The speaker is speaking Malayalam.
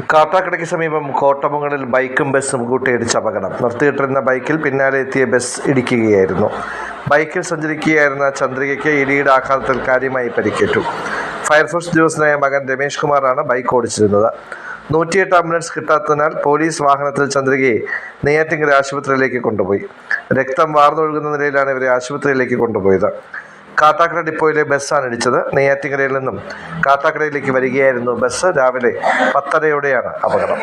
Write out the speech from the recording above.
കാട്ടാക്കടയ്ക്ക് സമീപം കോട്ടമംഗലിൽ ബൈക്കും ബസ്സും കൂട്ടിയിടിച്ച് അപകടം. നിർത്തിയിട്ടിരുന്ന ബൈക്കിൽ പിന്നാലെ എത്തിയ ബസ് ഇടിക്കുകയായിരുന്നു. ബൈക്കിൽ സഞ്ചരിക്കുകയായിരുന്ന ചന്ദ്രികയ്ക്ക് ഇടിയുടെ ആഘാതത്തിൽ കാര്യമായി പരിക്കേറ്റു. ഫയർഫോഴ്സ് ഉദ്യോഗസ്ഥനായ മകൻ രമേഷ് കുമാറാണ് ബൈക്ക് ഓടിച്ചിരുന്നത്. നൂറ്റിയെട്ട് ആംബുലൻസ് കിട്ടാത്തതിനാൽ പോലീസ് വാഹനത്തിൽ ചന്ദ്രികയെ നെയ്യാറ്റിങ്കര ആശുപത്രിയിലേക്ക് കൊണ്ടുപോയി. രക്തം വാർന്നൊഴുകുന്ന നിലയിലാണ് ഇവരെ ആശുപത്രിയിലേക്ക് കൊണ്ടുപോയത്. കാട്ടാക്കട ഡിപ്പോയിലെ ബസ്സാണ് ഇടിച്ചത്. നെയ്യാറ്റിങ്കരയിൽ നിന്നും കാട്ടാക്കടയിലേക്ക് വരികയായിരുന്നു ബസ്. രാവിലെ പത്തരയോടെയാണ് അപകടം.